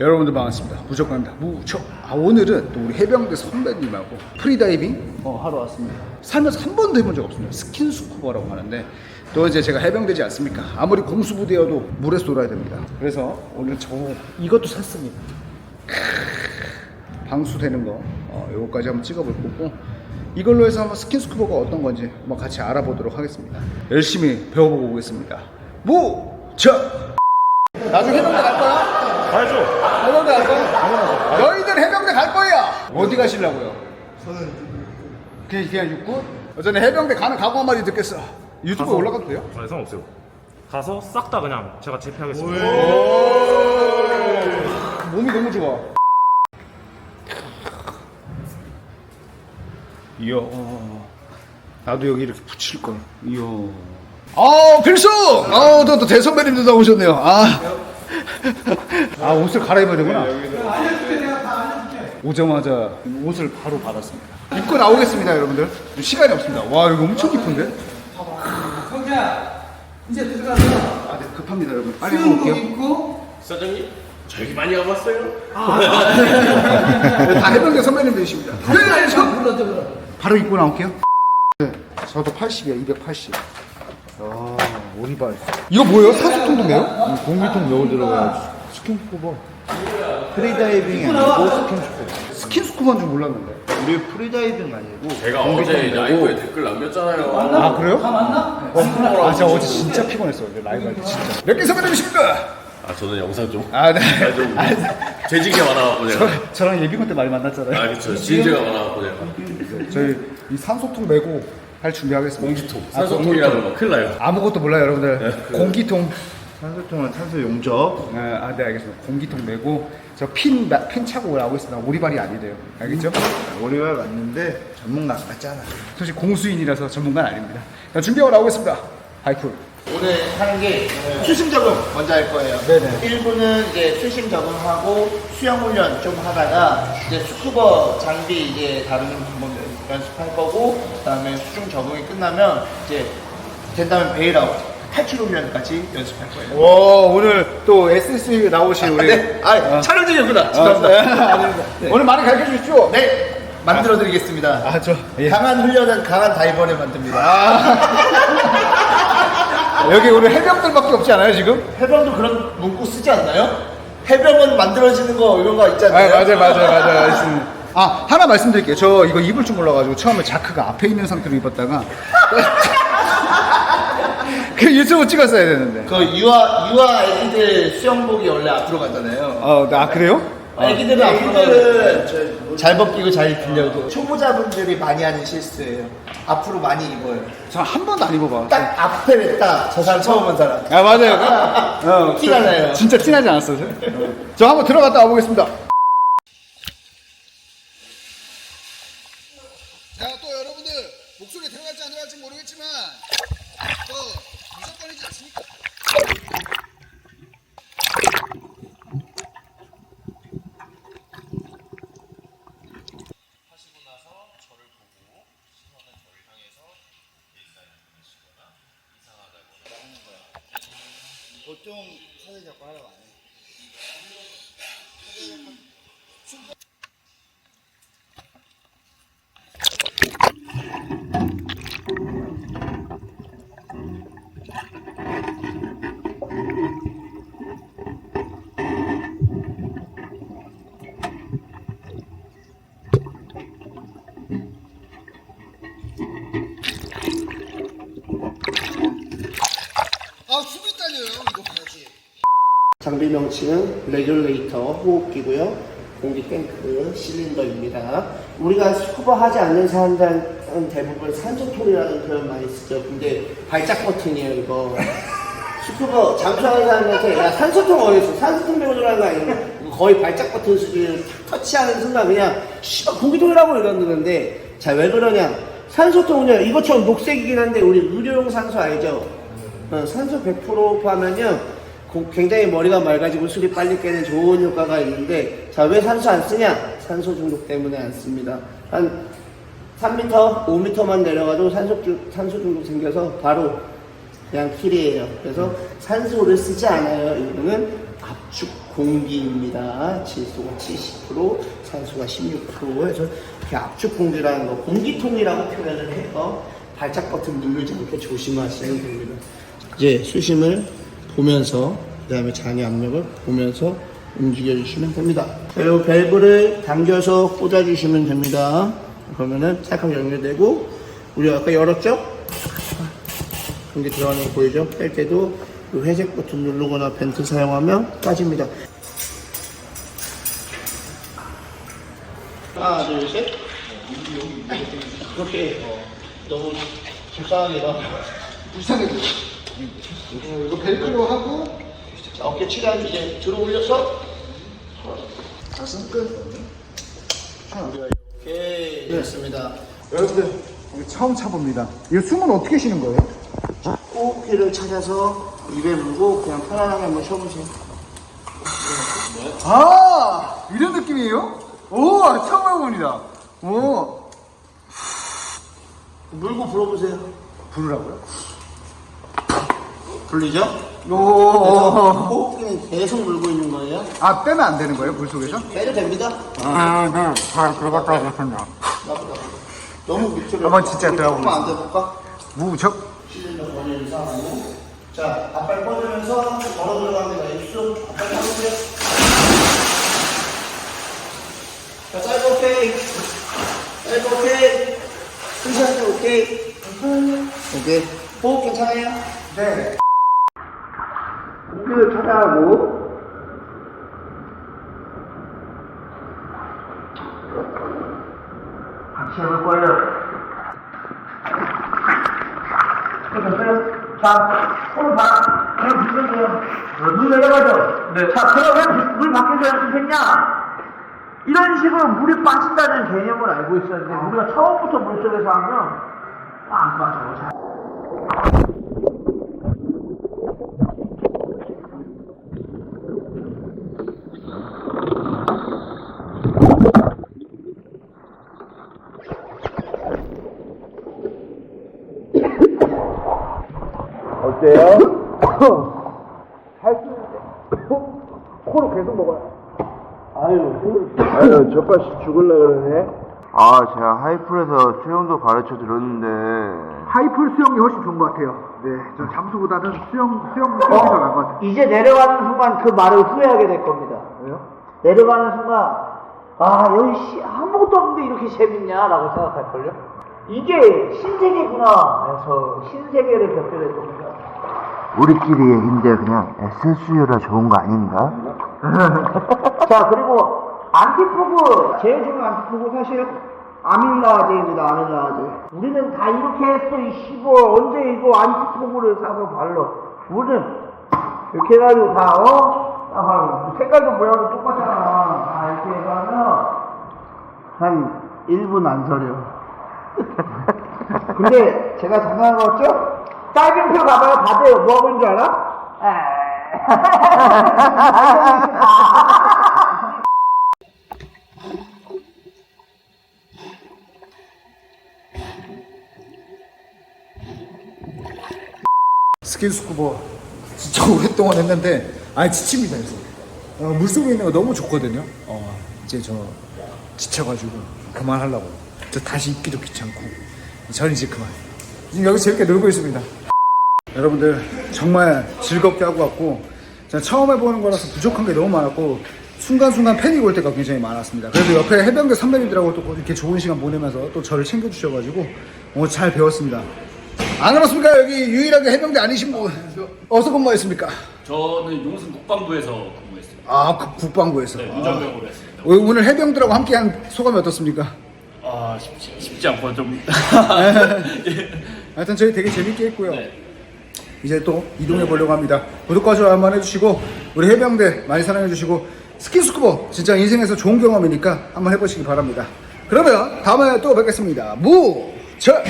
여러분들 반갑습니다. 무조건입니다. 무척. 아 오늘은 또 우리 해병대 선배님하고 프리다이빙 어, 하러 왔습니다. 살면서 한 번도 해본 적 없습니다. 스킨스쿠버라고 하는데 또 이제 제가 해병대지 않습니까? 아무리 공수부대여도 물에서 놀아야 됩니다. 그래서 오늘 저 이것도 샀습니다. 크으, 방수되는 거 어, 요거까지 한번 찍어볼 거고 이걸로 해서 한번 스킨스쿠버가 어떤 건지 한번 같이 알아보도록 하겠습니다. 열심히 배워보고 오겠습니다. 무척. 나중에 해병대 갈 거야? 가야죠. 해병대 갈 거야? 너희들 해병대 갈 거야! 어디 가시려고요? 저는 그냥, 그냥 육군? 어전에 해병대 가는 각오 한 마디 듣겠어. 유튜브에 가서- 올라가도 돼요? 아니 상관없어요. 가서 싹 다 그냥 제가 제패하겠습니다. 몸이 너무 좋아. 이야. 나도 여기 이렇게 붙일 걸. 이야. 아, 필수! 아, 또, 또 대선배님들 나오셨네요. 아. 아, 옷을 갈아입어야 되구나. 오자마자 옷을 바로 받았습니다. 입고 나오겠습니다, 여러분들. 시간이 없습니다. 와, 여기 엄청 깊은데? 이제 들어가서 아, 네, 급합니다, 여러분. 빨리 한번 수영복 올게요. 입고 사장님, 저기 많이 가봤어요? 네, 다 해병대 선배님들이십니다. 네, 저- 불러줘 그럼. 바로 입고 나올게요. 네, 저도 80이야, 280. 아, 오리발. 이거 뭐예요? 산소통도네요? 공기통 메고 들어가야지. 스킨스쿠버. 프리다이빙이 아니고 스킨스쿠버. 스킨스쿠버인 줄 몰랐는데. 우리 프리다이빙 아니고 제가 어제 라이브에 댓글 남겼잖아요. 아, 그래요? 다 맞나? 아, 제가 어제 진짜 피곤했어요. 라이브 할 때 진짜. 몇 개 선배님이십니까? 아, 저는 영상 좀 아, 네. 좀 아, 재지게 많아갖고 제가. 저랑 예비군 때 많이 만났잖아요. 아, 그쵸. 진지가 많아갖고 제가. 저희 이 산소통 메고 할 준비하겠습니다. 공기통. 아, 산소통이라는 거 큰일 나요. 아무것도 몰라요, 여러분들. 공기통. 산소통은 탄소 용접. 네, 아, 네, 알겠습니다. 공기통 메고 저 핀, 나- 핀 차고 나오고 있습니다. 오리발이 아니래요. 알겠죠? 오리발 맞는데 전문가 같잖아. 솔직히 공수인이라서 전문가는 아닙니다. 자, 준비하고 나오겠습니다. 바이크. 오늘 하는 게 수심 적응 먼저 할 거예요. 네네. 1부는 이제 수심 적응하고 수영 훈련 좀 하다가 이제 스쿠버 장비 이제 다루는 방법 연습할 거고 그다음에 수중 적응이 끝나면 이제 된다면 베일아웃 탈출 훈련까지 연습할 거예요. 와, 오늘 또 SSU 나오신 우리. 네, 아, 촬영 중이구나. 아, 죄송합니다. 네, 아닙니다. 오늘 많이 가르쳐 주십시오. 네, 만들어 드리겠습니다. 아, 저. 예. 강한 훈련은 강한 다이버를 만듭니다. 여기 오늘 해병들밖에 없지 않아요, 지금? 해병도 그런 문구 쓰지 않나요? 해병은 만들어지는 거 이런 거 있지 아? 맞아요, 맞아요, 맞아요. 알겠습니다. 아, 하나 말씀드릴게요. 저 이거 입을 줄 몰라가지고 처음에 자크가 앞에 있는 상태로 입었다가. 그 유튜브 찍었어야 되는데. 그 유아 유아 애기들 수영복이 원래 앞으로 가잖아요. 아, 아 그래요? 애기들은 앞으로 가요. 잘 벗기고 잘 빌려도 초보자분들이 많이 하는 실수예요. 앞으로 많이 입어요. 저 한 번도 안 입어봐. 딱 앞에 냈다. 저 사람 처음 본 사람. 아, 맞아요. 어, 티가 나요. 진짜 티나지 않았어요. 저 한번 들어갔다 와보겠습니다. 자, 또 여러분들 목소리 들어갈지 모르겠지만 또 무조건이지 않습니까? 보통 사진 잡고 하라고 안 해. 아, 숨이 딸려요. 이거 봐야지. 장비 명칭은 레귤레이터 호흡기고요. 공기 탱크 실린더입니다. 우리가 스쿠버 하지 않는 사람들은 대부분 산소통이라는 표현 많이 쓰죠. 근데 발작 버튼이에요, 이거. 스쿠버 잠수하는 사람한테 야 산소통 어디 있어? 산소통 배워주라는 거 아니에요? 거의 발작 버튼 탁 터치하는 순간 그냥 씨발 공기통이라고 이러는데 자 왜 그러냐? 산소통은요 이것처럼 녹색이긴 한데 우리 의료용 산소 알죠? 어, 산소 100% 하면요 고- 굉장히 머리가 맑아지고 술이 빨리 깨는 좋은 효과가 있는데 자 왜 산소 안 쓰냐? 산소 중독 때문에 안 씁니다. 한 3m, 5m만 내려가도 산소, 중- 산소 중독 생겨서 바로 그냥 킬이에요. 그래서 산소를 쓰지 않아요. 이거는 압축 공기입니다. 질소가 70%, 산소가 16% 해서 이렇게 압축 공기라는 거, 공기통이라고 표현을 해서 발작 버튼 누르지 않게 조심하시면 됩니다. 이제 수심을 보면서 그다음에 잔이 압력을 보면서 움직여 주시면 됩니다. 그리고 밸브를 당겨서 꽂아 주시면 됩니다. 그러면은 살짝 연결되고 우리 아까 열었죠? 공기 들어가는 거 보이죠? 뺄 때도 이 회색 버튼 누르거나 벤트 사용하면 빠집니다. 하나, 둘, 셋. 그렇게 너무 불쌍하게 나. 불쌍해도 어, 이거 벨크로 하고 자, 어깨 치간 이제 들어 올려서 가슴 끝 오케이 됐습니다. 여러분들 이거 처음 차봅니다 이거 숨은 어떻게 쉬는 거예요? 호흡기를 찾아서 입에 물고 그냥 편안하게 한번 쉬어보세요. 아 이런 느낌이에요? 오 처음 해봅니다 오 물고 불어보세요. 부르라고요? 불리죠? 오, 그래서 호흡기는 계속 물고 있는 거예요. 아 빼면 안 되는 거예요 물 속에서? 빼도 됩니다. 아 네 잘 들어갔다 오셨습니다 나보다. 너무 밑으로. 한번 진짜 들어가 조금만 안 돼볼까? 무척 실린더 번외 이상하고. 자, 앞발 뻗으면서 걸어 들어갑니다. 입술, 앞발 뻗으세요. 자, 사이드 오케이. 사이드 오케이. 풀샷도 오케이. 오케이. 호흡 괜찮아요? 네 호흡을 찾아하고. 같이 해볼 거예요. 자, 손 봐. 그럼 비벼줘요. 눈 내려가죠? 네. 자, 그러면 물 밖에서 연습했냐? 이런 식으로 물이 빠진다는 개념을 알고 있었는데, 우리가 처음부터 물 속에서 하면, 안 빠져. 자. 어때요? 코로 계속 먹어요 아유, 저까지 죽을라 그러네. 아, 제가 하이풀에서 수영도 가르쳐 들었는데. 하이풀 수영이 훨씬 좋은 것 같아요 네저 잠수보다는 수영 수영 수영이 더 나은 것 같아요 이제 내려가는 순간 그 말을 후회하게 될 겁니다. 왜요? 내려가는 순간, 아, 여기 씨, 아무것도 없는데 이렇게 재밌냐라고 생각할걸요? 이게 신세계구나 해서 신세계를 겪게 될 겁니다. 우리끼리 얘긴데 그냥 SSU라 좋은 거 아닌가? 자, 그리고 안티포그, 제일 중요한 안티포그 사실 아밀라제입니다, 아밀라제. 우리는 다 이렇게 했어, 이 씨발. 언제 이거 안티포그를 사서 발라. 우리는 이렇게 해가지고 다, 어? 다 발라. 색깔도 모양도 똑같잖아. 다 이렇게 해가면 한 1분 안 서려. 근데 제가 장난한 거 같죠? 딸기표 가봐요, 받아요. 뭐 하고 있는 줄 알아? 스킨스쿠버 진짜 오랫동안 했는데 아니 지칩니다 그래서 어, 물속에 있는 거 너무 좋거든요. 어, 이제 저 지쳐가지고 그만하려고. 저 다시 입기도 귀찮고. 저는 이제 그만. 지금 여기 재밌게 놀고 있습니다 여러분들 정말 즐겁게 하고 왔고 제가 처음 해보는 거라서 부족한 게 너무 많았고 순간순간 패닉 올 때가 굉장히 많았습니다 그래도 옆에 해병대 선배님들하고 또 이렇게 좋은 시간 보내면서 또 저를 챙겨주셔가지고 어, 잘 배웠습니다 안 그렇습니까? 여기 유일하게 해병대 아니신 분 어디서 근무했습니까? 저는 용산 국방부에서 근무했습니다. 아 국- 국방부에서 네, 아. 운전병으로 했습니다. 오- 오늘 해병들하고 함께한 소감이 어떻습니까? 아, 쉽지, 쉽지 않고 좀. 예. 하여튼 저희 되게 재밌게 했고요 네. 이제 또 이동해 보려고 합니다. 구독과 좋아요 한번 해주시고 우리 해병대 많이 사랑해 주시고 스킨스쿠버 진짜 인생에서 좋은 경험이니까 한번 해보시기 바랍니다. 그러면 다음에 또 뵙겠습니다. 무철